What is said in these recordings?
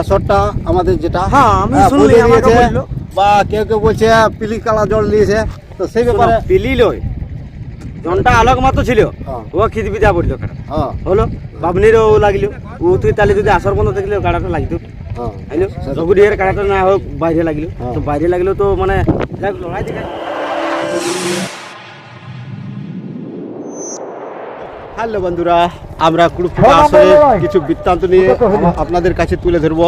আসরটা আমাদের যেটা হ্যাঁ, আমি হ্যাঁ, শুনলি, আমাকে বলল। বা কেউ কেউ বলছে পিলি কালা জল দিয়েছে। তো সেই ব্যাপারে পিলি লই। জনটা আলোক মাত্র ছিল। হ্যাঁ। ও খিদ বিদা পড়ল কাটা হ্যাঁ। হলো বাবনিরও লাগিল। ও তুই তাহলে যদি আসর বন্ধ থাকলে কাটাটা লাগিত। হ্যাঁ আইলো জগুডিয়ার কাটাটা না হোক বাইরে লাগিল। হ্যাঁ। তো বাইরে লাগলেও তো মানে লড়াই দেখা। হ্যালো বন্ধুরা আমরা কুড়ুপুরা আসরে কিছু বৃত্তান্ত নিয়ে আপনাদের কাছে তুলে ধরব।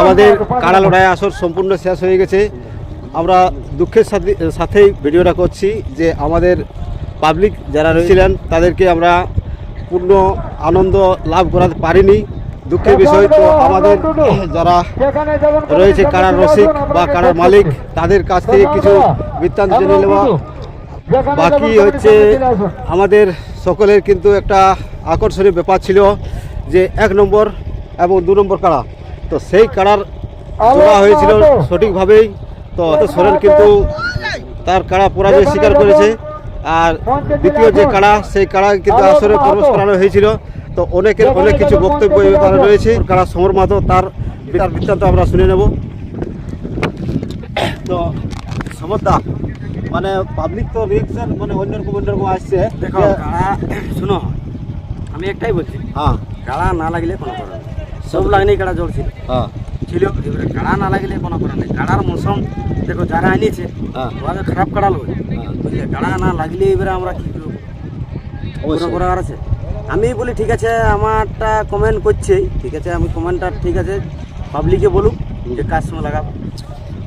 আমাদের কাড়া লড়াই আসর সম্পূর্ণ শেষ হয়ে গেছে। আমরা দুঃখের সাথে সাথেই ভিডিওটা করছি যে আমাদের পাবলিক যারা রয়েছিলেন তাদেরকে আমরা পূর্ণ আনন্দ লাভ করাতে পারিনি। দুঃখের বিষয় তো আমাদের যারা রয়েছে কারার রসিক বা কারার মালিক তাদের কাছ থেকে কিছু বৃত্তান্ত জেনে নেওয়া বাকি হচ্ছে আমাদের সকলের কিন্তু একটা আকর্ষণীয় ব্যাপার ছিল যে এক নম্বর এবং দু নম্বর কাড়া। তো সেই কাড়ার জোড়া হয়েছিল সঠিকভাবেই। তো সোরেন কিন্তু তার কাড়া পরাজয় স্বীকার করেছে। আর দ্বিতীয় যে কাড়া সেই কাড়া কিন্তু আসরে প্রবেশ করানো হয়েছিল। তো অনেকের অনেক কিছু বক্তব্য এই ব্যাপারে রয়েছে। কাড়া সমর মাতো তার তার বৃত্তান্ত আমরা শুনে নেব। তো সমর্দা মানে পাবলিক তো রিয়েকশন মানে অন্যরকম অন্যরকম আসছে। দেখো কাড়া শুনো আমি একটাই বলছি। হ্যাঁ। কাড়া না লাগলে কোনো নেই। সব লাগনেই কাড়া জল ছিল হ্যাঁ। ছিল এবারে কাড়া না লাগলে কোনো করার নেই। কাড়ার মৌসুম দেখো যারা আনিছে হ্যাঁ। ওদের খারাপ কাড়া লোক? হ্যাঁ। বুঝলে কাড়া না লাগলে এবারে আমরা কি করব? করার আছে। আমি বলি ঠিক আছে আমারটা কমেন্ট করছেই ঠিক আছে আমি কমেন্টটা ঠিক আছে পাবলিকে বলুক যে কাজ সময় লাগাবো।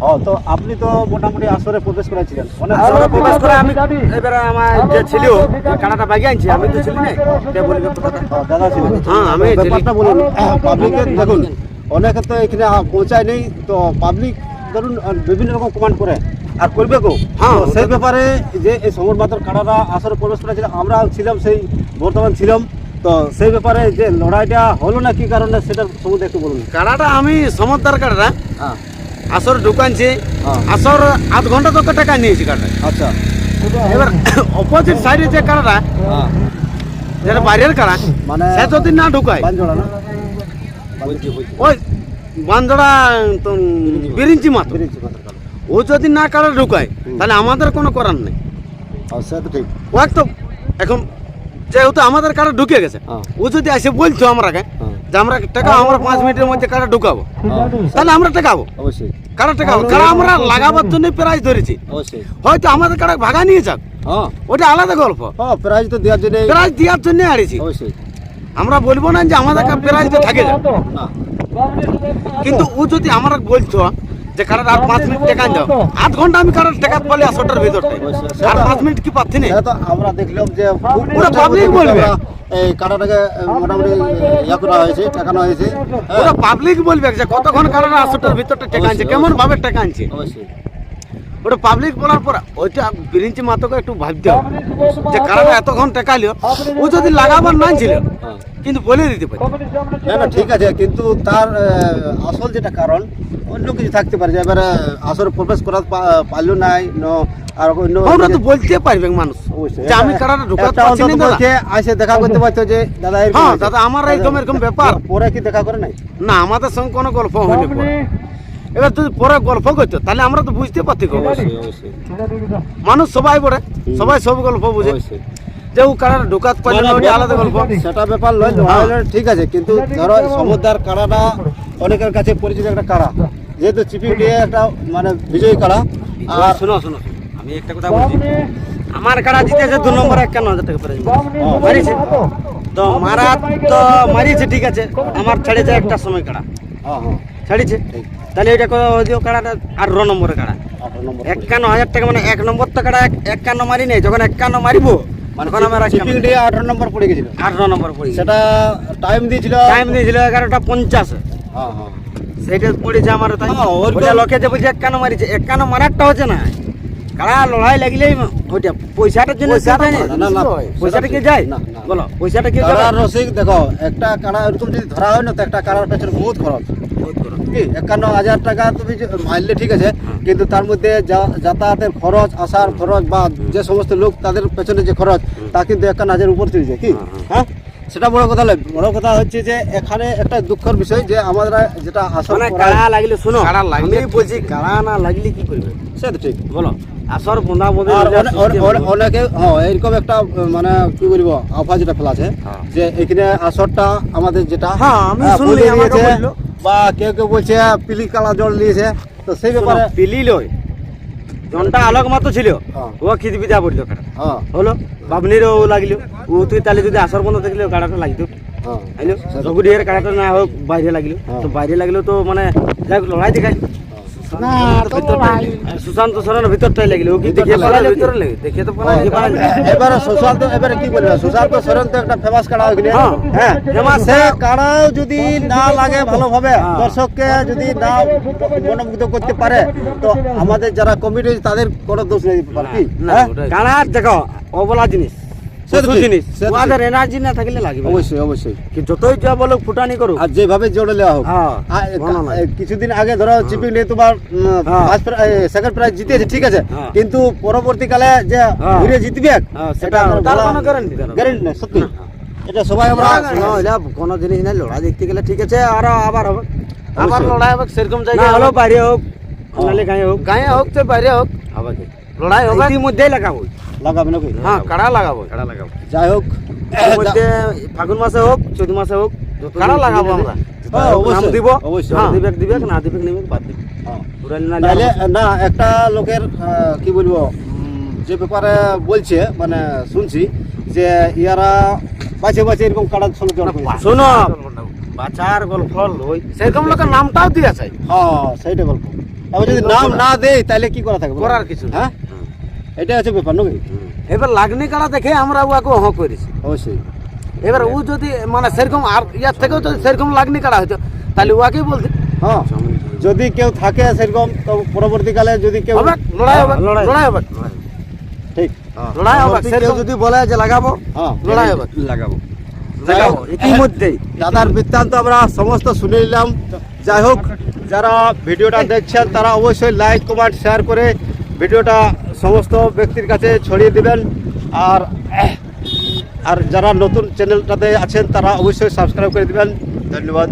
ও তো আপনি তো মোটামুটি আসরে প্রবেশ করেছিলেন। অনেক আসলে করে আমি এবারে আমার যে ছিল বাগিয়ে আনছি আমি তো কে দাদা হ্যাঁ, আমি ব্যাপারটা বলুন। পাবলিকের দেখুন অনেকে তো এখানে পৌঁছায় নেই তো পাবলিক ধরুন বিভিন্ন রকম কমান্ড করে। আর করবে গো হ্যাঁ, সেই ব্যাপারে যে এই সমর মাতার আসরে প্রবেশ করেছিল আমরা ছিলাম সেই বর্তমান ছিলাম। তো সেই ব্যাপারে যে লড়াইটা হলো না কি কারণে সেটা সম্বন্ধে একটু বলুন। কাড়াটা আমি সমতার কাড়াটা হ্যাঁ। আসর ঢুকানছি হ্যাঁ। আসর আধ ঘণ্টা তো টাকা নিয়েছি কাড়াটা আচ্ছা। এবার অপোজিট সাইডে যে কাড়াটা হ্যাঁ। যেটা বাইরের কাড়া মানে সে যদি না ঢুকায় ওই বান্দরা তো বিরিঞ্চি মাত্র ও যদি না কাড়া ঢুকায় তাহলে আমাদের কোনো করার নেই। তো এখন যেহেতু আমাদের কাড়া ঢুকে গেছে হ্যাঁ। ও যদি আসে বলছো আমরাকে হ্যাঁ যে আমরা টাকা আমরা পাঁচ মিনিটের মধ্যে কাড়া ঢুকাবো? তাহলে আমরা টাকাবো অবশ্যই। কাড়া টাকাবো কারণ আমরা লাগাবার জন্য প্রাইজ ধরেছি। হয়তো আমাদের কাড়া ভাগা নিয়ে যাক। হ্যাঁ। ওটা আলাদা গল্প। হ্যাঁ প্রাইজ তো দেওয়ার জন্য প্রাইজ দেওয়ার জন্য আড়িছি আমরা বলব না যে আমাদের প্রাইজটা থাকে না। কিন্তু ও যদি আমরা বলছো যে কারার আর পাঁচ মিনিট টাকা দাও আধ ঘণ্টা আমি কারার টাকা পালি আসোটার ভিতরটাই। আর পাঁচ মিনিট কি পাচ্ছি না তো আমরা দেখলাম যে পুরো মধ্যে বলবে। এই কাটাটাকে মোটামুটি ইয়া করা হয়েছে টাকানো হয়েছে। হ্যাঁ, পাবলিক বলবে যে কতক্ষণ কারার আসোটার ভিতরটা টাকা আনছে কেমন ভাবে টাকা অবশ্যই। ওটা পাবলিক বলার পর ওইটা বিরিঞ্চি মাতকে একটু ভাবতে হবে যে কারাটা এতক্ষণ টাকা লিও ও যদি লাগাবার না ছিল হ্যাঁ। কিন্তু বলে দিতে পারি। না না ঠিক আছে কিন্তু তার আসল যেটা কারণ অন্য কিছু থাকতে পারে যে এবারে আসলে প্রবেশ করা পারল নাই ন আর অন্য ওরা তো বলতে পারবে মানুষ। যে আমি কারাটা ঢুকাতে একটা পারছি না দাদা। আসে দেখা করতে পারতো যে দাদা হ্যাঁ দাদা আমার এরকম এরকম ব্যাপার। পরে কি দেখা করে নাই? না আমাদের সঙ্গে কোনো গল্প হয়নি পরে। এবার যদি পরে গল্প করতো তাহলে আমরা তো বুঝতে অবশ্যই মানুষ সবাই পড়ে সবাই সব গল্প বুঝে। যে ও কারার ঢোকাত পারলে না ওটা আলাদা গল্প। সেটা ব্যাপার নয় ঠিক আছে কিন্তু ধরো সমুদ্রার কাড়াটা অনেকের কাছে পরিচিত একটা কাড়া যেহেতু চিপি একটা মানে বিজয়ী কাড়া আর আর শোনো শোনো। আমি একটা কথা বলছি। আমার কাড়া জিতেছে দু নম্বর একান্ন হাজার টাকা প্রাইজ মারিছে। তো মারা তো মারিছে ঠিক আছে। আমার ছাড়িয়েছে একটা সময় কাড়া। হ্যাঁ হ্যাঁ ছাড়িছে তাহলে এটা দিও কাড়াটা আর র নম্বরের কাড়া। একান্ন হাজার টাকা মানে এক নম্বর তো কাড়া একান্ন মারি নেই। যখন একান্ন মারিবো মানে আঠারো নম্বর পড়ে গেছিল। আঠারো নম্বর পড়ি সেটা টাইম দিয়েছিল। টাইম দিয়েছিল এগারোটা পঞ্চাশ। হ্যাঁ হ্যাঁ সেইটা পড়েছে আমার তাই হ্যাঁ, লোকে যে বলছে একান্ন মারিছে একান্ন মারারটা হচ্ছে না। কারা লড়াই লাগলেই ওইটা পয়সাটার জন্য পয়সাটা যায় না না, না, পয়সাটা কি যায়। বলো পয়সাটা কি কাড়ার রসিক দেখো একটা কাড়া এরকম যদি ধরা হয় না তো একটা কাড়ার পেছনে বহুত খরচ কি? একান্ন হাজার টাকা তুমি মারলে ঠিক আছে কিন্তু তার মধ্যে যা- যাতায়াতের খরচ আসার খরচ বা যে সমস্ত লোক তাদের পেছনে যে খরচ তা কিন্তু একান্ন হাজার উপর চলে যায় কি? হ্যাঁ? সেটা বড় কথা নয়। বড় কথা হচ্ছে যে এখানে একটা দুঃখের বিষয় যে আমরা যেটা আসল মানে কাড়া লাগলে শুনো কাড়া লাগলে বলছি কাড়া না লাগলে কি করবে? সে তো ঠিক। বলো। আসর বন্ধা অনে- অনেকে হ্যাঁ এরকম একটা মানে কি বলব আফা যেটা ফেলা আছে হ্যাঁ। যে এখানে আসরটা আমাদের যেটা হ্যাঁ, আমি হ্যাঁ, শুনলি, আমাকে বা কেউ কেউ বলছে পিলি কালা জল দিয়েছে তো সেই ব্যাপারে পিলি লই। জনটা আলোক মতো ছিল। হ্যাঁ। ও খিদি বিদা পড়ল হ্যাঁ। হলো বাবনিরও লাগল। ও তুই তাহলে যদি আসর বন্ধ থাকলে কাড়াটা লাগতো হ্যাঁ। সগুডিয়ার কাড়াটা না হোক বাইরে লাগল। হ্যাঁ। তো বাইরে লাগল তো মানে লড়াই দেখাই না তো লড়াই। সুশান্ত সরেনের ভিতরটাই লাগল ও কি দেখে ভিতরটা ভিতরে লাগে। দেখে তো পারা যে পারা যায়। এবারে সুশান্ত এবারে কি বলবে? সুশান্ত সরেন তো একটা ফেমাস কাড়া ওইখানে হ্যাঁ, কাড়াও যদি না লাগে ভালোভাবে। দর্শককে যদি না মনোমুগ্ধ করতে পারে তো আমাদের যারা কমিটি তাদের কোনো দোষ নেই পারে কি? হ্যাঁ? কাড়া দেখো অবলা জিনিস। জিনিস ওদের এনার্জি না থাকলে লাগবে অবশ্যই অবশ্যই। যতই যা বলো ফুটানি করো আর যেভাবে জোড়ে নেওয়া হোক। হ্যাঁ, কিছুদিন আগে ধরো চিপিং নিয়ে তোমার হ্যাঁ। সেকেন্ড প্রাইজ জিতেছে ঠিক আছে? হ্যাঁ। কিন্তু পরবর্তীকালে যে হ্যাঁ। ঘুরে জিতবে হ্যাঁ, সেটা না। সত্যি। এটা সবাই আমরা এটা কোনো জিনিস নাই লড়াই দেখতে গেলে ঠিক আছে আর আবার হবে। আবার লড়াই হবে সেরকম জায়গায় হলো বাইরে হোক নালে গায়ে হোক। গায়ে হোক তো বাইরে হোক। হবে কি? লড়াই হবে। ইতিমধ্যেই লাগাবো লাগাবে নাকি? হ্যাঁ কাড়া লাগাবো। কাড়া লাগাবো। যাই হোক মধ্যে ফাগুন মাসে হোক চৈত মাসে হোক যত কাড়া লাগাবো আমরা। হ্যাঁ, দিব। হ্যাঁ, দিবেক দিবেক না দিবেক নিবেক বাদ দিবে হ্যাঁ। না একটা লোকের কি বলব যে ব্যাপারে বলছে মানে শুনছি যে ইয়ারা বাঁচে বাঁচে এরকম কাটার সঙ্গে শোনো বাচার গল্প ওই সেরকম লোকের নামটাও দিয়েছে হ্যাঁ সেইটা গল্প। এবার যদি নাম না দেয় তাহলে কি করা থাকবে? করার কিছু হ্যাঁ? এটা হচ্ছে ব্যাপার নাকি? এবার লাগনি কাড়া দেখে আমরা ওকে হ করেছি। অবশ্যই। এবার ও যদি মানে সেরকম আর ইয়ার থেকেও যদি সেরকম লাগনি কাড়া হইতো তাহলে ওকেই বলতে হ্যাঁ যদি কেউ থাকে সেরকম তো পরবর্তীকালে যদি কেউ লড়াই হবে হ্যাঁ, লড়াই। লড়াই হবে। ঠিক। লড়াই হবে কেউ যদি বলে যে লাগাবো হ্যাঁ। লড়াই হবে। লাগাবো। হোক, ইতিমধ্যেই। দাদার বৃত্তান্ত আমরা সমস্ত শুনে নিলাম। যাই হোক যারা ভিডিওটা দেখছেন তারা অবশ্যই লাইক কমেন্ট শেয়ার করে ভিডিওটা সমস্ত ব্যক্তির কাছে ছড়িয়ে দেবেন। আর আর যারা নতুন চ্যানেলটাতে আছেন, তারা অবশ্যই সাবস্ক্রাইব করে দেবেন। ধন্যবাদ।